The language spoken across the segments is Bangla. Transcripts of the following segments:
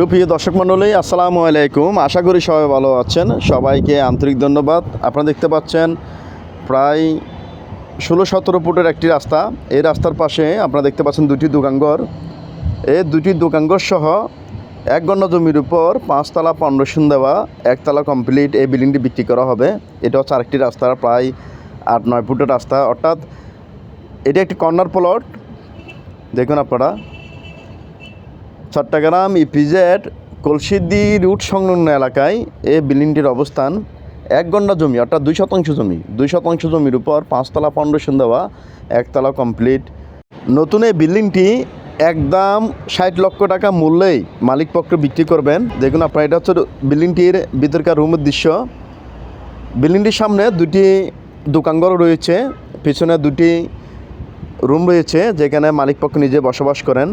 সুপ্রিয় দর্শক মণ্ডলী, আসসালামু আলাইকুম। আশা করি সবাই ভালো আছেন। সবাইকে আন্তরিক ধন্যবাদ। আপনারা দেখতে পাচ্ছেন, প্রায় ষোলো সতেরো ফুটের একটি রাস্তা। এই রাস্তার পাশে আপনারা দেখতে পাচ্ছেন দুটি দোকানঘর এই দুটি দোকানঘর সহ এক গণ্য জমির উপর পাঁচতলা ফাউন্ডেশন দেওয়া, একতলা কমপ্লিট এই বিল্ডিংটি বিক্রি করা হবে। এটা হচ্ছে আরেকটি রাস্তা, প্রায় আট নয় ফুটের রাস্তা। অর্থাৎ এটি একটি কর্নার প্লট। দেখুন আপনারা। চট্টগ্রাম ইপিজেড কলসিদ্দি রুট সংলগ্ন এলাকায় এই বিল্ডিংটির অবস্থান। এক গন্ডা জমি, অর্থাৎ দুই শতাংশ জমি। দুই শতাংশ জমির উপর পাঁচতলা ফাউন্ডেশন দেওয়া, একতলা কমপ্লিট। নতুন এই বিল্ডিংটি একদম ষাট লক্ষ টাকা মূল্যেই মালিক পক্ষ বিক্রি করবেন। দেখুন আপনার, এটা হচ্ছে বিল্ডিংটির ভিতরকার রুমের দৃশ্য। বিল্ডিংটির সামনে দুটি দোকানঘর রয়েছে, পিছনে দুটি রুম রয়েছে, যেখানে মালিক পক্ষ নিজে বসবাস করেন।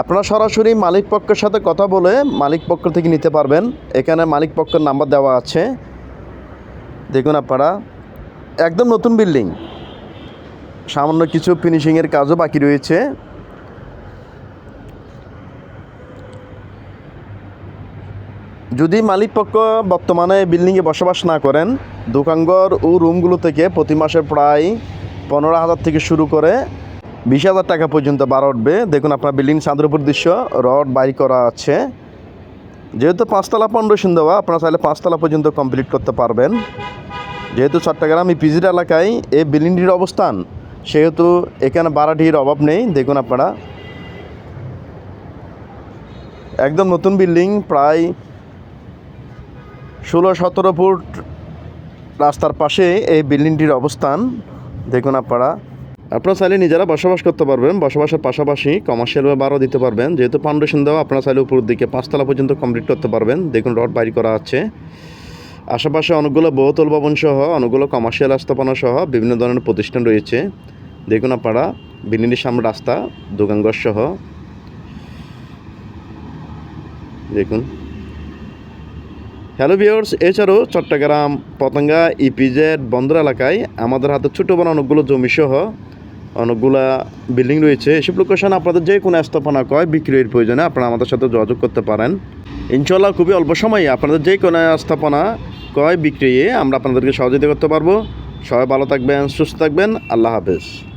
আপনারা সরাসরি মালিক পক্ষের সাথে কথা বলে মালিক পক্ষ থেকে নিতে পারবেন। এখানে মালিক পক্ষের নাম্বার দেওয়া আছে। দেখুন আপনারা, একদম নতুন বিল্ডিং। সামান্য কিছু ফিনিশিংয়ের কাজও বাকি রয়েছে। যদি মালিক পক্ষ বর্তমানে বিল্ডিংয়ে বসবাস না করেন, দোকানঘর ও রুমগুলো থেকে প্রতি মাসে প্রায় পনেরো হাজার থেকে শুরু করে বিশ হাজার টাকা পর্যন্ত বাড়া উঠবে। দেখুন আপনার বিল্ডিং চাঁদের উপর দৃশ্য, রড বাইর করা আছে। যেহেতু পাঁচতলা ফাউন্ডেশন দেওয়া, আপনারা চাইলে পাঁচতলা পর্যন্ত কমপ্লিট করতে পারবেন। যেহেতু চট্টগ্রাম এই পিজির এলাকায় এই বিল্ডিংটির অবস্থান, সেহেতু এখানে বাড়াটির অভাব নেই। দেখুন আপনারা। একদম নতুন বিল্ডিং, প্রায় ষোলো সতেরো ফুট রাস্তার পাশে এই বিল্ডিংটির অবস্থান। দেখুন আপনারা। আপনারা চাইলে নিজেরা বসবাস করতে পারবেন, বসবাসের পাশাপাশি কমার্শিয়ালভাবে বারো দিতে পারবেন। যেহেতু ফাউন্ডেশন দেওয়া, আপনারা চাইলে উপরের দিকে পাঁচতলা পর্যন্ত কমপ্লিট করতে পারবেন। দেখুন, রড বাইর করা আছে। আশেপাশে অনেকগুলো বহুতল ভবন সহ, অনেকগুলো কমার্শিয়াল আস্থাপনা সহ বিভিন্ন ধরনের প্রতিষ্ঠান রয়েছে। দেখুন আপনারা বিল্ডিংটির সামনে রাস্তা দোকানঘর সহ। দেখুন। হ্যালো ভিওর্স এছাড়াও চট্টগ্রাম, পতঙ্গা ইপিজেড বন্দর এলাকায় আমাদের হাতে ছোটো বড় অনেকগুলো জমি সহ অনেকগুলা বিল্ডিং রয়েছে। এসব লোকেশন আপনাদের যে কোনো স্থাপনা কয় বিক্রয়ের প্রয়োজনে আপনারা আমাদের সাথে যোগাযোগ করতে পারেন। ইনশাল্লাহ খুবই অল্প সময়ে আপনাদের যে কোনো স্থাপনা কয়, বিক্রয়ে আমরা আপনাদেরকে সহযোগিতা করতে পারব। সবাই ভালো থাকবেন, সুস্থ থাকবেন। আল্লাহ হাফেজ।